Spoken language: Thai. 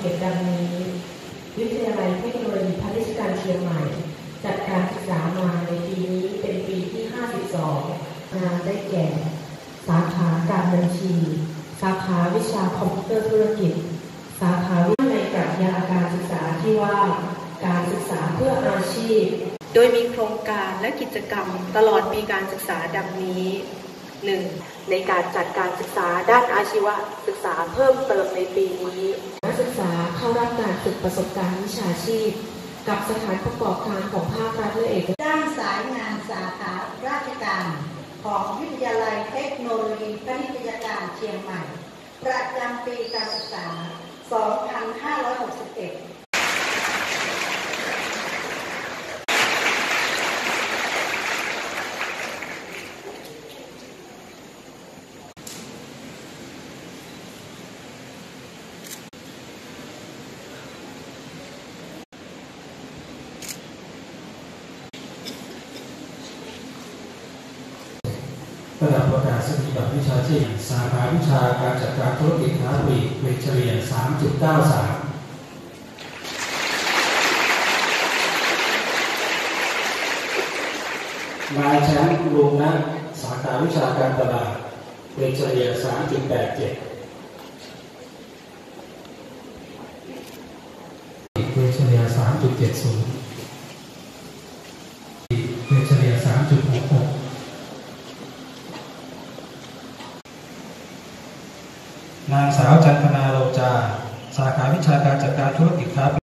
เขียนดังนี้ วิทยาลัยเทคโนโลยีพาณิชยการเชียงใหม่ จัดการศึกษามาในปีนี้เป็นปีที่ 52 งานได้แก่ สาขาการบัญชี สาขาวิชาคอมพิวเตอร์ธุรกิจ สาขาวิทยาในปรัชญาการศึกษาที่ว่าการศึกษาเพื่ออาชีพ โดยมีโครงการและกิจกรรมตลอดปีการศึกษาดังนี้ 1. ในการจัดการศึกษาด้านอาชีวศึกษาเพิ่มเติมในปีนี้นักศึกษา เข้ารับการฝึกประสบการณ์วิชาชีพ กับสถานประกอบการของภาครัฐและเอกชนด้านสายงานสาขาราชการ ของวิทยาลัยเทคโนโลยีพาณิทยการเชียงใหม่ ประจำปีการศึกษา ระดับประกาศนียบัตรวิชาชีพสาขาวิชาการจัดการธุรกิจค้าปลีกเกรดเฉลี่ย 3.93นายแชมป์ลุงนะสาขาวิชาการตลาดเกรดเฉลี่ย3.87เกรดเฉลี่ย3.70 นางสาวจันทนาโลจา สาขาวิชาการจัดการธุรกิจค้า